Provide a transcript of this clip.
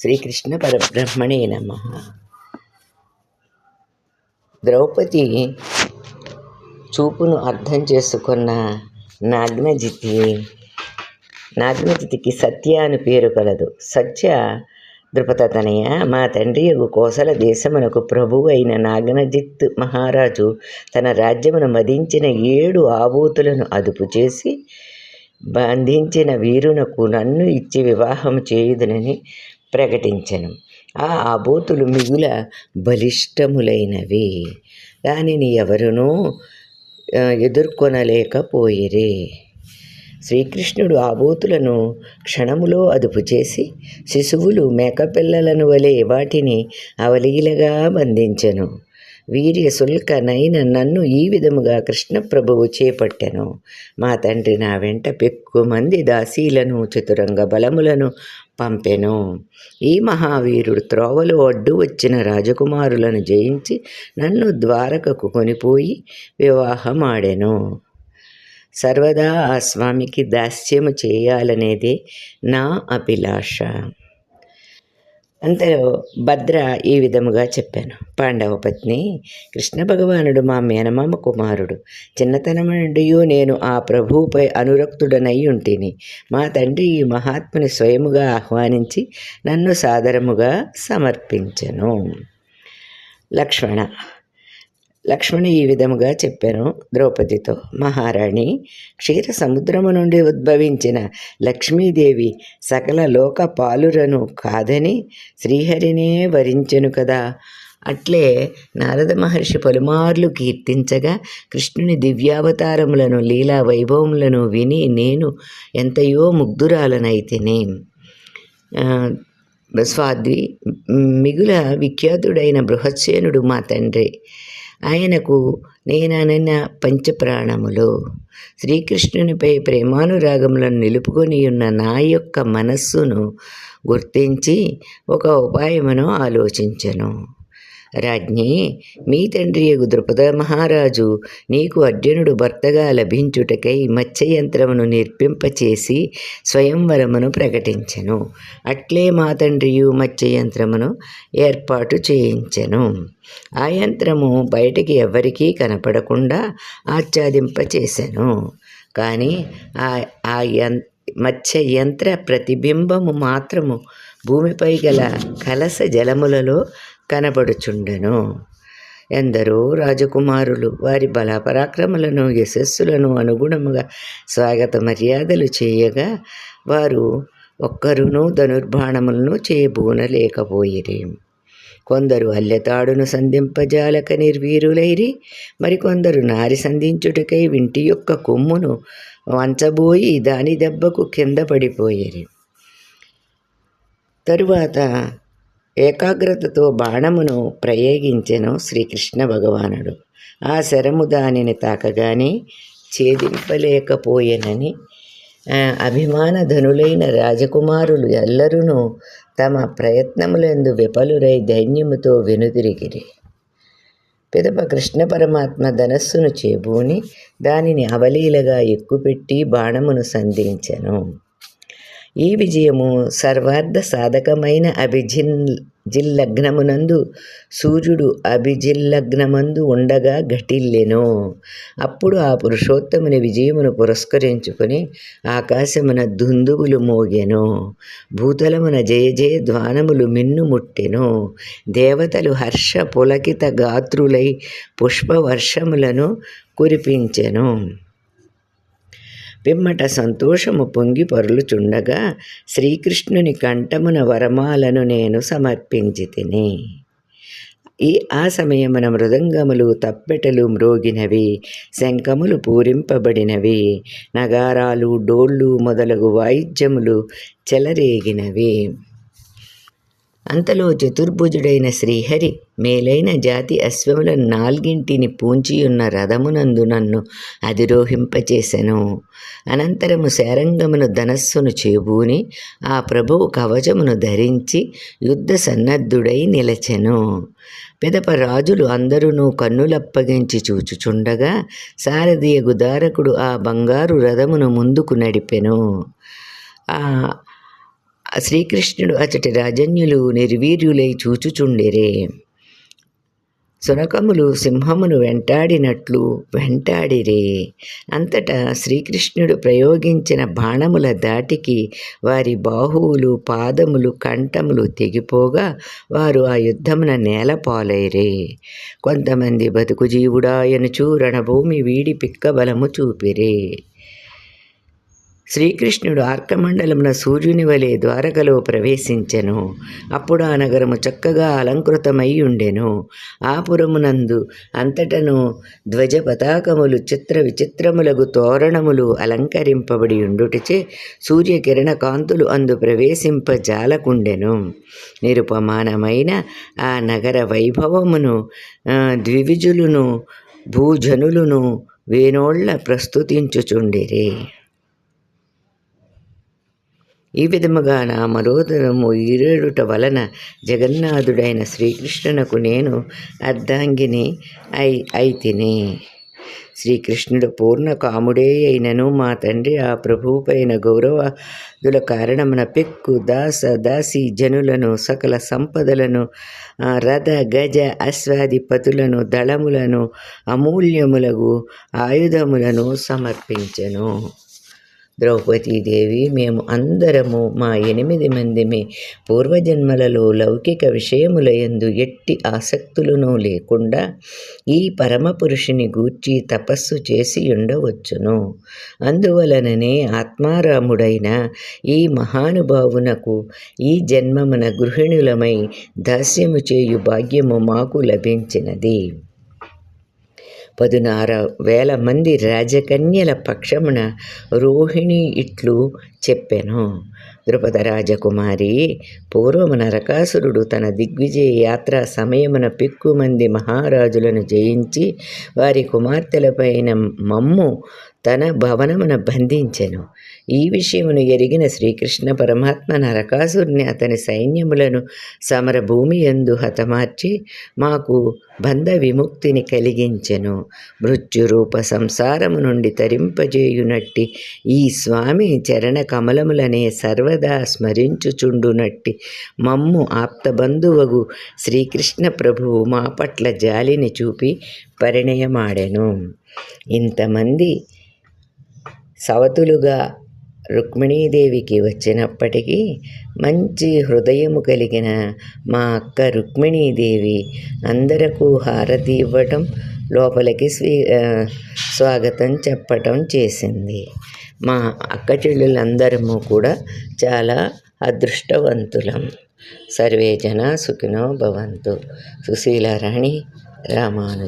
శ్రీకృష్ణ పరబ్రహ్మణే నమ. ద్రౌపది చూపును అర్థం చేసుకున్న నాగ్నజితి నాగ్నజితికి సత్య అని పేరు కలదు. సత్య ద్రుపదతనయ మా తండ్రి కోసల దేశమునకు ప్రభువు అయిన నాగనజిత్ మహారాజు తన రాజ్యమును మదించిన ఏడు ఆబూతులను అదుపు చేసి బంధించిన వీరునకు నన్ను ఇచ్చి వివాహం చేయుదునని ప్రకటించను. ఆ ఆబోతులు మిగుల బలిష్టములైనవి. దానిని ఎవరునూ ఎదుర్కొనలేకపోయిరే. శ్రీకృష్ణుడు ఆబోతులను క్షణములో అదుపు చేసి శిశువులు మేకపిల్లలను వలె వాటిని అవలీలగా బంధించెను. వీర్య సుల్కనైన నన్ను ఈ విధముగా కృష్ణప్రభువు చేపట్టెను. మా తండ్రి నా వెంట పెక్కుమంది దాసీలను చతురంగ బలములను పంపెను. ఈ మహావీరుడు త్రోవలో అడ్డు వచ్చిన రాజకుమారులను జయించి నన్ను ద్వారకకు కొనిపోయి వివాహమాడెను. సర్వదా ఆ స్వామికి దాస్యము చేయాలనేదే నా అభిలాష. అంతలో భద్ర ఈ విధముగా చెప్పాను. పాండవ పత్ని కృష్ణ భగవానుడు మా మేనమామ కుమారుడు. చిన్నతనం నుండి నేను ఆ ప్రభువుపై అనురక్తుడనై ఉంటిని. మా తండ్రి ఈ మహాత్ముని స్వయముగా ఆహ్వానించి నన్ను సాదరముగా సమర్పించను. లక్ష్మణ లక్ష్మణి ఈ విధముగా చెప్పాను. ద్రౌపదితో మహారాణి క్షీర సముద్రము నుండి ఉద్భవించిన లక్ష్మీదేవి సకల లోక పాలురను కాదని శ్రీహరినే వరించెను కదా. అట్లే నారద మహర్షి పలుమార్లు కీర్తించగా కృష్ణుని దివ్యావతారములను లీలా వైభవములను విని నేను ఎంతయో ముగ్ధురాలనైతిని. స్వాద్వి మిగుల విఖ్యాతుడైన బృహత్సేనుడు మా తండ్రి ఆయనకు నేననిన పంచప్రాణములు. శ్రీకృష్ణునిపై ప్రేమానురాగములను నిలుపుకొని ఉన్న నా యొక్క మనస్సును గుర్తించి ఒక ఉపాయమును ఆలోచించను. రాజ్ఞి మీ తండ్రి యగు ద్రుపద మహారాజు నీకు అర్జునుడు భర్తగా లభించుటకై మత్స్యయంత్రమును నిర్పింపచేసి స్వయంవరమును ప్రకటించెను. అట్లే మా తండ్రియు మత్స్యయంత్రమును ఏర్పాటు చేయించెను. ఆ యంత్రము బయటికి ఎవరికీ కనపడకుండా ఆచ్ఛాదింపచేశాను కానీ ఆ ఆ యం మత్స్య యంత్ర ప్రతిబింబము మాత్రము భూమిపై గల కలస జలములలో కనబడుచుండెను. ఎందరో రాజకుమారులు వారి బలపరాక్రమలను యశస్సులను అనుగుణముగా స్వాగత మర్యాదలు చేయగా వారు ఒక్కరునూ ధనుర్బాణములను చేయబూనలేకపోయిరి కొందరు అల్లెతాడును సంధింపజాలక నిర్వీరులైరి మరికొందరు నారి సంధించుటకై వింటి యొక్క కొమ్మును వంచబోయి దాని దెబ్బకు కింద పడిపోయేరి. తరువాత ఏకాగ్రతతో బాణమును ప్రయోగించెను శ్రీకృష్ణ భగవానుడు. ఆ శరము దానిని తాకగానే ఛేదింపలేకపోయేనని అభిమాన ధనులైన రాజకుమారులు ఎల్లరూ తమ ప్రయత్నములందు విఫలురై దైన్యముతో వెనుదిరిగిరి. పిదప కృష్ణ పరమాత్మ ధనస్సును చేబూని దానిని అవలీలగా ఎక్కుపెట్టి బాణమును సంధించెను. ఈ విజయము సర్వార్థ సాధకమైన అభిజిన్ జిల్లగ్నమునందు సూర్యుడు అభిజిల్లగ్నమందు ఉండగా ఘటిల్లెను. అప్పుడు ఆ పురుషోత్తముని విజయమును పురస్కరించుకొని ఆకాశమున దుందువులు మోగెను. భూతలమున జయ జయ ధ్వానములు మిన్నుముట్టెను. దేవతలు హర్ష పులకిత గాత్రులై పుష్పవర్షములను కురిపించెను. పిమ్మట సంతోషము పొంగి పొరలుచుండగా శ్రీకృష్ణుని కంఠమున వరమాలను నేను సమర్పించి తిని ఈ ఆ సమయమున మృదంగములు తప్పెటలు మ్రోగినవి శంఖములు పూరింపబడినవి నగారాలు డోళ్ళు మొదలగు వాయిద్యములు చెలరేగినవి. అంతలో చతుర్భుజుడైన శ్రీహరి మేలైన జాతి అశ్వముల నాల్గింటిని పూంచియున్న రథమునందు నన్ను అధిరోహింపచేసెను. అనంతరము శారంగమును ధనస్సును చేబూని ఆ ప్రభువు కవచమును ధరించి యుద్ధ సన్నద్ధుడై నిలచెను. పెదప రాజులు అందరూ కన్నులప్పగించి చూచుచుండగా సారథియ గుదారకుడు ఆ బంగారు రథమును ముందుకు నడిపెను. శ్రీకృష్ణుడు అచటి రాజన్యులు నిర్వీర్యులై చూచుచుండిరే. సునకములు సింహమును వెంటాడినట్లు వెంటాడిరే. అంతటా శ్రీకృష్ణుడు ప్రయోగించిన బాణముల దాటికి వారి బాహువులు పాదములు కంఠములు తెగిపోగా వారు ఆ యుద్ధమున నేలపాలైరే. కొంతమంది బతుకు జీవుడాయనుచూ రణభూమి వీడి పిక్కబలము చూపిరే. శ్రీకృష్ణుడు ఆర్కమండలమున సూర్యుని వలె ద్వారకలో ప్రవేశించెను. అప్పుడు ఆ నగరము చక్కగా అలంకృతమై ఉండెను. ఆ పురమునందు అంతటను ధ్వజ పతాకములు చిత్ర విచిత్రములకు తోరణములు అలంకరింపబడి ఉండుటచే సూర్యకిరణ కాంతులు అందు ప్రవేశింపజాలకుండెను. నిరుపమానమైన ఆ నగర వైభవమును ద్వివిజులును భూజనులును వేనోళ్ళ ప్రస్తుతించుచుండిరి. ఈ విధముగా నా మరోదరము ఈరేడుట వలన జగన్నాథుడైన శ్రీకృష్ణునకు నేను అర్ధాంగిని అయి అయితిని. శ్రీకృష్ణుడు పూర్ణ కాముడే అయినను మా తండ్రి ఆ ప్రభువుపైన గౌరవాదుల కారణమున పెక్కు దాస దాసి జనులను సకల సంపదలను రథ గజ అశ్వాధిపతులను దళములను అమూల్యములకు ఆయుధములను సమర్పించెను. ద్రౌపదీదేవి మేము అందరము మా ఎనిమిది మందిమి పూర్వజన్మలలో లౌకిక విషయములయందు ఎట్టి ఆసక్తులను లేకుండా ఈ పరమపురుషుని గూర్చి తపస్సు చేసి ఉండవచ్చును అందువలననే ఆత్మారాముడైన ఈ మహానుభావునకు ఈ జన్మమున గృహిణులమై దాస్యము చేయు భాగ్యము మాకు లభించినది. పదునార వేల మంది రాజకన్యల పక్షమున రోహిణి ఇట్లు చెప్పెను. ద్రుపద రాజకుమారి. పూర్వము నరకాసురుడు తన దిగ్విజయ యాత్ర సమయమున పిక్కుమంది మహారాజులను జయించి వారి కుమార్తెలపైన మమ్ము తన భవనమున బంధించెను. ఈ విషయమును ఎరిగిన శ్రీకృష్ణ పరమాత్మ నరకాసురుని అతని సైన్యములను సమరభూమి ఎందు హతమార్చి మాకు బంధ విముక్తిని కలిగించెను. మృత్యురూప సంసారము నుండి తరింపజేయునట్టి ఈ స్వామి చరణ కమలములనే సర్వ సర్వదా స్మరించుచుండునట్టి మమ్ము ఆప్తబంధువగు శ్రీకృష్ణ ప్రభువు మా పట్ల జాలిని చూపి పరిణయమాడెను. ఇంతమంది సవతులుగా రుక్మిణీదేవికి వచ్చినప్పటికీ మంచి హృదయము కలిగిన మా అక్క రుక్మిణీదేవి అందరకు హారతి ఇవ్వటం లోపలికి స్వీ స్వాగతం చెప్పటం చేసింది. మా అక్క చెల్లెలందరము కూడా చాలా అదృష్టవంతులం. సర్వే జన సుఖినో భవంతు. సుశీలారాణి రామాను